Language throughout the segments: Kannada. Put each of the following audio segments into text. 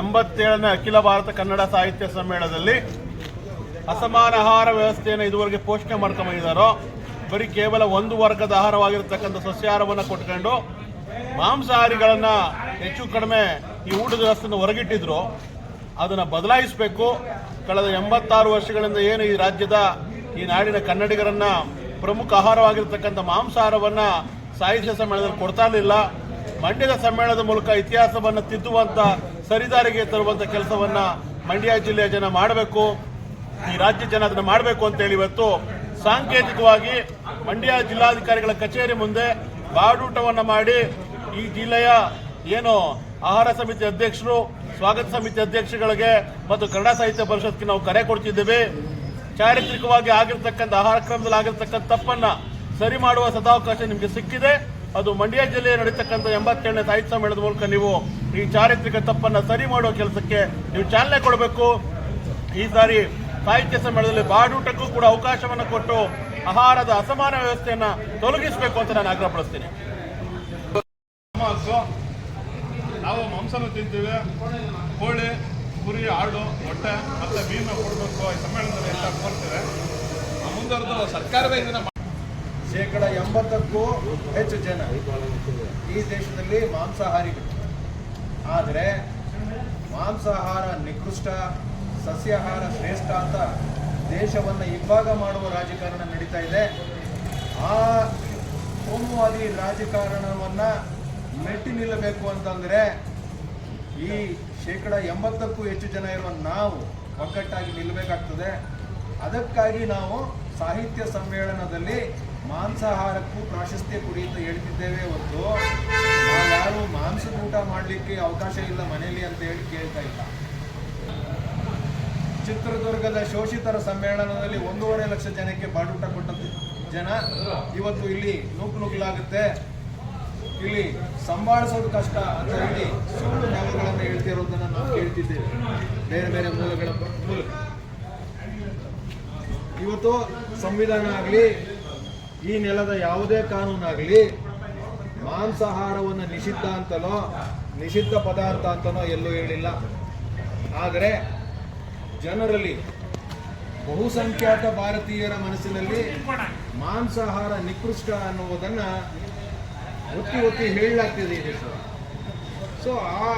ಎಂಬತ್ತೇಳನೇ ಅಖಿಲ ಭಾರತ ಕನ್ನಡ ಸಾಹಿತ್ಯ ಸಮ್ಮೇಳನದಲ್ಲಿ ಅಸಮಾನ ಆಹಾರ ವ್ಯವಸ್ಥೆಯನ್ನು ಇದುವರೆಗೆ ಪೋಷಣೆ ಮಾಡ್ಕೊಂಬಂದಿದ್ದಾರೋ, ಬರೀ ಕೇವಲ ಒಂದು ವರ್ಗದ ಆಹಾರವಾಗಿರ್ತಕ್ಕಂಥ ಸಸ್ಯಾಹಾರವನ್ನು ಕೊಟ್ಕೊಂಡು ಮಾಂಸಾಹಾರಿಗಳನ್ನ ಹೆಚ್ಚು ಕಡಿಮೆ ಈ ಊಟದ ವ್ಯವಸ್ಥೆಯನ್ನು ಹೊರಗಿಟ್ಟಿದ್ರು, ಅದನ್ನು ಬದಲಾಯಿಸಬೇಕು. ಕಳೆದ ಎಂಬತ್ತಾರು ವರ್ಷಗಳಿಂದ ಏನು ಈ ರಾಜ್ಯದ, ಈ ನಾಡಿನ ಕನ್ನಡಿಗರನ್ನು ಪ್ರಮುಖ ಆಹಾರವಾಗಿರ್ತಕ್ಕಂಥ ಮಾಂಸಾಹಾರವನ್ನು ಸಾಹಿತ್ಯ ಸಮ್ಮೇಳನದಲ್ಲಿ ಕೊಡ್ತಾ ಇರಲಿಲ್ಲ. ಮಂಡ್ಯದ ಸಮ್ಮೇಳನದ ಮೂಲಕ ಇತಿಹಾಸವನ್ನು ತಿದ್ದುವಂತ ಸರಿದಾರಿಗೆ ತರುವಂಥ ಕೆಲಸವನ್ನ ಮಂಡ್ಯ ಜಿಲ್ಲೆಯ ಜನ ಮಾಡಬೇಕು, ಈ ರಾಜ್ಯ ಜನ ಅದನ್ನ ಮಾಡಬೇಕು ಅಂತ ಹೇಳಿ ಇವತ್ತು ಸಾಂಕೇತಿಕವಾಗಿ ಮಂಡ್ಯ ಜಿಲ್ಲಾಧಿಕಾರಿಗಳ ಕಚೇರಿ ಮುಂದೆ ಬಾಡೂಟವನ್ನ ಮಾಡಿ ಈ ಜಿಲ್ಲೆಯ ಏನು ಆಹಾರ ಸಮಿತಿ ಅಧ್ಯಕ್ಷರು, ಸ್ವಾಗತ ಸಮಿತಿ ಅಧ್ಯಕ್ಷಗಳಿಗೆ ಮತ್ತು ಕನ್ನಡ ಸಾಹಿತ್ಯ ಪರಿಷತ್ಗೆ ನಾವು ಕರೆ ಕೊಡ್ತಿದ್ದೇವೆ. ಚಾರಿತ್ರಿಕವಾಗಿ ಆಗಿರ್ತಕ್ಕಂಥ, ಆಹಾರ ಕ್ರಮದಲ್ಲಿ ಆಗಿರ್ತಕ್ಕಂಥ ತಪ್ಪನ್ನ ಸರಿ ಮಾಡುವ ಸದಾವಕಾಶ ನಿಮಗೆ ಸಿಕ್ಕಿದೆ. ಅದು ಮಂಡ್ಯ ಜಿಲ್ಲೆಯ ನಡೀತಕ್ಕಂಥ ಎಂಬತ್ತೇಳನೇ ಸಾಹಿತ್ಯ ಸಮ್ಮೇಳನದ ಮೂಲಕ ನೀವು ಈ ಚಾರಿತ್ರಿಕ ತಪ್ಪನ್ನ ಸರಿ ಮಾಡುವ ಕೆಲಸಕ್ಕೆ ನೀವು ಚಾಲನೆ ಕೊಡಬೇಕು. ಈ ಸಾರಿ ಸಾಹಿತ್ಯ ಸಮ್ಮೇಳನದಲ್ಲಿ ಬಾಡೂಟಕ್ಕೂ ಕೂಡ ಅವಕಾಶವನ್ನು ಕೊಟ್ಟು ಆಹಾರದ ಅಸಮಾನ ವ್ಯವಸ್ಥೆಯನ್ನ ತೊಲಗಿಸಬೇಕು ಅಂತ ನಾನು ಆಗ್ರಹಪಡಿಸ್ತೀನಿ ನಾವು ಮಾಂಸನೂ ತಿಂತೇವೆ. ಕೋಳಿ, ಕುರಿ, ಆಡು, ಮೊಟ್ಟೆ ಮತ್ತೆ ಮೀನು ಕೊಡಬೇಕು. ಈ ಸಮ್ಮೇಳನದಲ್ಲಿ ಅಂತ ಕೋರ್ತಿದೆ ಮುಂದುವರೆದು ಸರ್ಕಾರವೇ ಇದನ್ನ ಶೇಕಡ ಎಂಬತ್ತಕ್ಕೂ ಹೆಚ್ಚು ಜನ ಈ ದೇಶದಲ್ಲಿ ಮಾಂಸಾಹಾರಿಗಳು ಆದರೆ ಮಾಂಸಾಹಾರ ನಿಕೃಷ್ಟ, ಸಸ್ಯಾಹಾರ ಶ್ರೇಷ್ಠ ಅಂತ ದೇಶವನ್ನು ಇಬ್ಬಾಗ ಮಾಡುವ ರಾಜಕಾರಣ ನಡೀತಾ ಇದೆ. ಆ ಕೋಮುವಾದಿ ರಾಜಕಾರಣವನ್ನ ಮೆಟ್ಟಿ ನಿಲ್ಲಬೇಕು ಅಂತಂದ್ರೆ ಈ ಶೇಕಡ ಎಂಬತ್ತಕ್ಕೂ ಹೆಚ್ಚು ಜನ ಇರುವ ನಾವು ಒಗ್ಗಟ್ಟಾಗಿ ನಿಲ್ಲಬೇಕಾಗ್ತದೆ ಅದಕ್ಕಾಗಿ ನಾವು ಸಾಹಿತ್ಯ ಸಮ್ಮೇಳನದಲ್ಲಿ ಮಾಂಸಾಹಾರಕ್ಕೂ ಪ್ರಾಶಸ್ತ್ಯ ಕೊಡಿ ಅಂತ ಹೇಳ್ತಿದ್ದೇವೆ ಹೊತ್ತು ಯಾರು ಮಾಂಸದ ಊಟ ಮಾಡಲಿಕ್ಕೆ ಅವಕಾಶ ಇಲ್ಲ ಮನೆಯಲ್ಲಿ ಅಂತ ಹೇಳಿ ಕೇಳ್ತಾ ಇಲ್ಲ. ಚಿತ್ರದುರ್ಗದ ಶೋಷಿತರ ಸಮ್ಮೇಳನದಲ್ಲಿ ಒಂದೂವರೆ ಲಕ್ಷ ಜನಕ್ಕೆ ಬಾಡೂಟ ಕೊಟ್ಟ ಜನ, ಇವತ್ತು ಇಲ್ಲಿ ನೂಕು ನುಗ್ಲಾಗುತ್ತೆ ಇಲ್ಲಿ ಸಂಭಾಳಿಸೋದು ಕಷ್ಟ ಅಂತ ಹೇಳಿ ಸುಳ್ಳು ನೆಲಗಳನ್ನು ಹೇಳ್ತಿರೋದನ್ನ ನಾವು ಕೇಳ್ತಿದ್ದೇವೆ. ಬೇರೆ ಬೇರೆ ಮೂಲಗಳ ಮೂಲಕ. ಇವತ್ತು ಸಂವಿಧಾನ ಆಗಲಿ ಈ ನೆಲದ ಯಾವುದೇ ಕಾನೂನಾಗಲಿ ಮಾಂಸಾಹಾರವನ್ನು ನಿಷಿದ್ಧ ಅಂತಲೋ ನಿಷಿದ್ಧ ಪದಾರ್ಥ ಅಂತಲೋ ಎಲ್ಲೂ ಹೇಳಿಲ್ಲ. ಆದರೆ ಜನರಲ್ಲಿ ಬಹುಸಂಖ್ಯಾತ ಭಾರತೀಯರ ಮನಸ್ಸಿನಲ್ಲಿ ಮಾಂಸಾಹಾರ ನಿಕೃಷ್ಟ ಅನ್ನುವುದನ್ನು ಒತ್ತಿ ಒತ್ತಿ ಹೇಳಲಾಗ್ತಿದೆ ಈ ಸೊ ಆ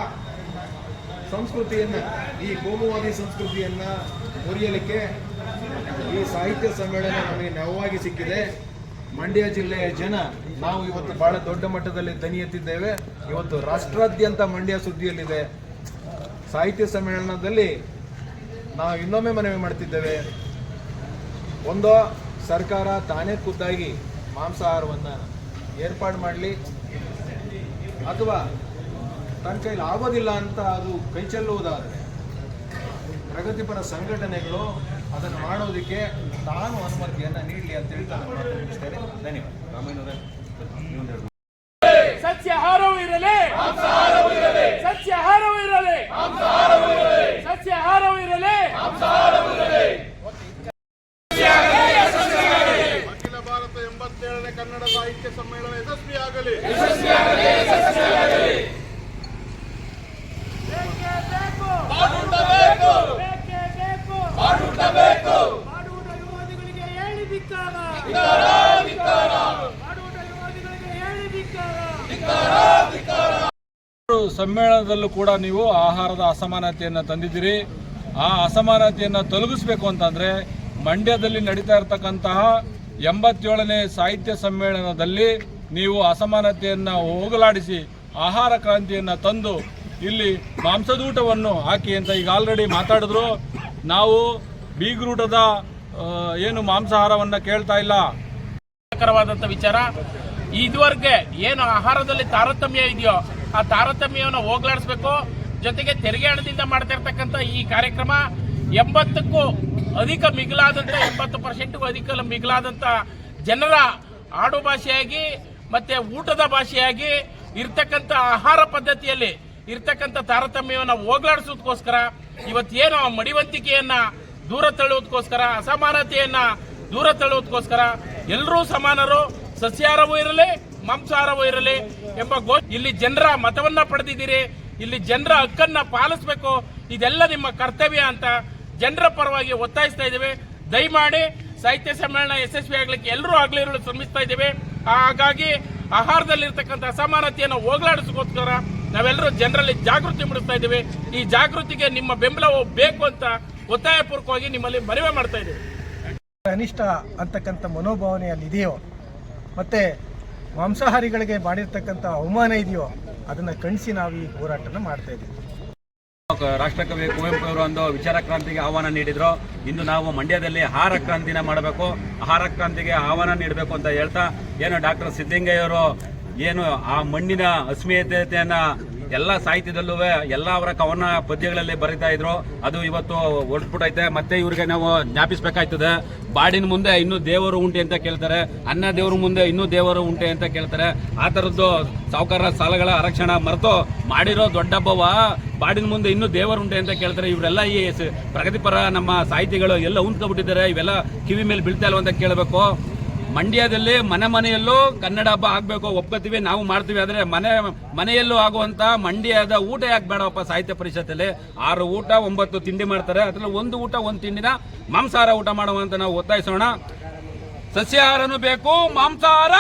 ಸಂಸ್ಕೃತಿಯನ್ನು, ಈ ಕೋಮುವಾದಿ ಸಂಸ್ಕೃತಿಯನ್ನು ಮುರಿಯಲಿಕ್ಕೆ ಈ ಸಾಹಿತ್ಯ ಸಮ್ಮೇಳನ ನಮಗೆ ನೆರವಾಗಿ ಸಿಕ್ಕಿದೆ. ಮಂಡ್ಯ ಜಿಲ್ಲೆಯ ಜನ ನಾವು ಇವತ್ತು ಬಹಳ ದೊಡ್ಡ ಮಟ್ಟದಲ್ಲಿ ದನಿ ಎತ್ತಿದ್ದೇವೆ. ಇವತ್ತು ರಾಷ್ಟ್ರಾದ್ಯಂತ ಮಂಡ್ಯ ಸುದ್ದಿಯಲ್ಲಿದೆ. ಸಾಹಿತ್ಯ ಸಮ್ಮೇಳನದಲ್ಲಿ ನಾವು ಇನ್ನೊಮ್ಮೆ ಮನವಿ ಮಾಡ್ತಿದ್ದೇವೆ. ಒಂದು ಸರ್ಕಾರ ತಾನೇ ಖುದ್ದಾಗಿ ಮಾಂಸಾಹಾರವನ್ನು ಏರ್ಪಾಡು ಮಾಡಲಿ ಅಥವಾ ತನ್ನ ಕೈಲಿ ಆಗೋದಿಲ್ಲ ಅಂತ ಅದು ಕೈ ಚೆಲ್ಲುವುದಾದರೆ ಪ್ರಗತಿಪರ ಸಂಘಟನೆಗಳು ಅದನ್ನು ಮಾಡೋದಕ್ಕೆ ತಾನು ಅನುಮತಿಯನ್ನು ನೀಡಲಿ ಅಂತ ಹೇಳಿ ನಾನು ಮುಗಿಸ್ತೇನೆ ಧನ್ಯವಾದ. ರಾಮಯ್ಯನವರೇ ಸಸ್ಯಾಹಾರವೂ ಇರಲಿ. ಸಸ್ಯಾಹಾರವೂ ಇರಲಿ. ಸಸ್ಯಾಹಾರವೂ ಇರಲಿ ಸಸ್ಯಾಹಾರವೂ ಇರಲಿ ಅಖಿಲ ಭಾರತ ಎಂಬತ್ತೇಳನೇ ಕನ್ನಡ ಸಾಹಿತ್ಯ ಸಮ್ಮೇಳನ ಯಶಸ್ವಿಯಾಗಲಿ ಬೇಕೇ ಬೇಕು ಬೇಕೇ ಬೇಕು ಮಾಡುವುದ ವಿರೋಧಿಗಳಿಗೆ ಹೇಳಿ ಧಿಕ್ಕಾರ ಮಾಡುವುದ ವಿರೋಧಿಗಳಿಗೆ ಹೇಳಿ ಧಿಕ್ಕಾರ ಸಮ್ಮೇಳನದಲ್ಲೂ ಕೂಡ ನೀವು ಆಹಾರದ ಅಸಮಾನತೆಯನ್ನು ತಂದಿದ್ದೀರಿ. ಆ ಅಸಮಾನತೆಯನ್ನು ತೊಲಗಿಸ್ಬೇಕು ಅಂತಂದರೆ ಮಂಡ್ಯದಲ್ಲಿ ನಡೀತಾ ಇರತಕ್ಕಂತಹ ಎಂಬತ್ತೇಳನೇ ಸಾಹಿತ್ಯ ಸಮ್ಮೇಳನದಲ್ಲಿ ನೀವು ಅಸಮಾನತೆಯನ್ನು ಹೋಗಲಾಡಿಸಿ ಆಹಾರ ಕ್ರಾಂತಿಯನ್ನು ತಂದು ಇಲ್ಲಿ ಮಾಂಸದೂಟವನ್ನು ಹಾಕಿ ಅಂತ ಈಗ ಆಲ್ರೆಡಿ ಮಾತಾಡಿದ್ರು. ನಾವು ಬೀಗ್ರೂಟದ ಏನು ಮಾಂಸಾಹಾರವನ್ನು ಕೇಳ್ತಾ ಇಲ್ಲ. ವಿಚಾರ. ಇದುವರೆಗೆ ಏನು ಆಹಾರದಲ್ಲಿ ತಾರತಮ್ಯ ಇದೆಯೋ ಆ ತಾರತಮ್ಯವನ್ನು ಹೋಗ್ಲಾಡಿಸ್ಬೇಕು. ಜೊತೆಗೆ ತೆರಿಗೆ ಹಣದಿಂದ ಮಾಡ್ತಾ ಈ ಕಾರ್ಯಕ್ರಮ ಎಂಬತ್ತಕ್ಕೂ ಅಧಿಕ ಮಿಗಿಲಾದಂತ ಎಂಬತ್ತು ಪರ್ಸೆಂಟ್ಗೂ ಅಧಿಕ ಮಿಗಿಲಾದಂತ ಜನರ ಆಡು ಭಾಷೆಯಾಗಿ ಮತ್ತೆ ಊಟದ ಭಾಷೆಯಾಗಿ ಇರ್ತಕ್ಕಂಥ ಆಹಾರ ಪದ್ಧತಿಯಲ್ಲಿ ಇರ್ತಕ್ಕಂಥ ತಾರತಮ್ಯವನ್ನು ಹೋಗ್ಲಾಡಿಸೋದಕ್ಕೋಸ್ಕರ ಇವತ್ತೇನು ಮಡಿವಂತಿಕೆಯನ್ನ ದೂರ ತಳ್ಳುವುದಕ್ಕೋಸ್ಕರ, ಅಸಮಾನತೆಯನ್ನ ದೂರ ತಳ್ಳುವುದಕ್ಕೋಸ್ಕರ ಎಲ್ಲರೂ ಸಮಾನರು ಸಸ್ಯಾರವೂ ಇರಲಿ ಮಾಂಸಾಹಾರವೂ ಇರಲಿ ಎಂಬ ಗೋ ಇಲ್ಲಿ ಜನರ ಮತವನ್ನ ಪಡೆದಿದ್ದೀರಿ, ಇಲ್ಲಿ ಜನರ ಹಕ್ಕನ್ನ ಪಾಲಿಸಬೇಕು, ಇದೆಲ್ಲ ನಿಮ್ಮ ಕರ್ತವ್ಯ ಅಂತ ಜನರ ಪರವಾಗಿ ಒತ್ತಾಯಿಸ್ತಾ ಇದ್ದೇವೆ. ದಯಮಾಡಿ ಸಾಹಿತ್ಯ ಸಮ್ಮೇಳನ ಯಶಸ್ವಿ ಆಗ್ಲಿಕ್ಕೆ ಎಲ್ಲರೂ ಆಗ್ಲಿರಲು ಶ್ರಮಿಸ್ತಾ ಇದ್ದೇವೆ. ಹಾಗಾಗಿ ಆಹಾರದಲ್ಲಿರ್ತಕ್ಕಂಥ ಅಸಮಾನತೆಯನ್ನು ಹೋಗಲಾಡಿಸೋಸ್ಕರ ನಾವೆಲ್ಲರೂ ಜನರಲ್ಲಿ ಜಾಗೃತಿ ಮೂಡಿಸ್ತಾ ಇದ್ದೇವೆ. ಈ ಜಾಗೃತಿಗೆ ನಿಮ್ಮ ಬೆಂಬಲವು ಬೇಕು ಅಂತ ಒತ್ತಾಯಪೂರ್ವಕವಾಗಿ ನಿಮ್ಮಲ್ಲಿ ಮನವಿ ಮಾಡ್ತಾ ಇದ್ದೇವೆ. ಅನಿಷ್ಟ ಅಂತಕ್ಕಂಥ ಮನೋಭಾವನೆ ಅಲ್ಲಿ ಇದೆಯೋ ಮತ್ತು ಮಾಂಸಾಹಾರಿಗಳಿಗೆ ಮಾಡಿರ್ತಕ್ಕಂಥ ಅವಮಾನ ಇದೆಯೋ ಅದನ್ನು ಕಣಿಸಿ ನಾವು ಈ ಹೋರಾಟನ ಮಾಡ್ತಾ ಇದ್ದೀವಿ ರಾಷ್ಟ್ರಕವಿ ಕುವೆಂಪು ಅವರು ಒಂದು ವಿಚಾರ ಕ್ರಾಂತಿಗೆ ಆಹ್ವಾನ ನೀಡಿದ್ರು. ಇಂದು ನಾವು ಮಂಡ್ಯದಲ್ಲಿ ಆಹಾರ ಕ್ರಾಂತಿನ ಮಾಡಬೇಕು. ಆಹಾರ ಕ್ರಾಂತಿಗೆ ಆಹ್ವಾನ ನೀಡಬೇಕು ಅಂತ ಹೇಳ್ತಾ, ಏನು ಡಾಕ್ಟರ್ ಸಿದ್ದಲಿಂಗಯ್ಯವರು ಏನು ಆ ಮಣ್ಣಿನ ಅಸ್ಮಿತೆಯನ್ನ ಎಲ್ಲ ಸಾಹಿತ್ಯದಲ್ಲೂ ಎಲ್ಲ ಅವರ ಕವನ ಪದ್ಯಗಳಲ್ಲಿ ಬರೀತಾ ಇದ್ರು. ಅದು ಇವತ್ತು ಹೊರಟ್ಬಿಟ್ಟೈತೆ ಮತ್ತೆ ಇವರಿಗೆ ನಾವು ಜ್ಞಾಪಿಸ್ಬೇಕಾಯ್ತದೆ. ಬಾಡಿನ ಮುಂದೆ ಇನ್ನೂ ದೇವರು ಉಂಟೆ ಅಂತ ಕೇಳ್ತಾರೆ. ಅನ್ನ ದೇವರ ಮುಂದೆ ಇನ್ನೂ ದೇವರು ಉಂಟೆ ಅಂತ ಕೇಳ್ತಾರೆ. ಆ ಥರದ್ದು ಸಾವುಕಾರ ಸಾಲಗಳ ಆರಕ್ಷಣ ಮರೆತು ಮಾಡಿರೋ ದೊಡ್ಡಬ್ಬವ ಬಾಡಿನ ಮುಂದೆ ಇನ್ನೂ ದೇವರು ಉಂಟೆ ಅಂತ ಕೇಳ್ತಾರೆ. ಇವರೆಲ್ಲ ಈ ಪ್ರಗತಿಪರ ನಮ್ಮ ಸಾಹಿತಿಗಳು ಎಲ್ಲ ಉಂತ್ಕೊಬಿಟ್ಟಿದ್ದಾರೆ. ಇವೆಲ್ಲ ಕಿವಿ ಮೇಲೆ ಬೀಳ್ತಾ ಇಲ್ವ ಅಂತ ಕೇಳಬೇಕು. ಮಂಡ್ಯದಲ್ಲಿ ಮನೆ ಮನೆಯಲ್ಲೂ ಕನ್ನಡ ಹಬ್ಬ ಆಗಬೇಕು ಒಪ್ಕೋತೀವಿ, ನಾವು ಮಾಡ್ತೀವಿ. ಆದ್ರೆ ಮನೆ, ಮನೆಯಲ್ಲೂ ಆಗುವಂತ ಮಂಡ್ಯದ ಊಟ ಯಾಕೆ ಬೇಡಪ್ಪ ಸಾಹಿತ್ಯ ಪರಿಷತ್ತಲ್ಲಿ? ಆರು ಊಟ, ಒಂಬತ್ತು ತಿಂಡಿ ಮಾಡ್ತಾರೆ. ಅದ್ರಲ್ಲಿ ಒಂದು ಊಟ, ಒಂದು ತಿಂಡಿನ ಮಾಂಸಾಹಾರ ಊಟ ಮಾಡುವಂತ ನಾವು ಒತ್ತಾಯಿಸೋಣ. ಸಸ್ಯಾಹಾರನೂ ಬೇಕು, ಮಾಂಸಾಹಾರ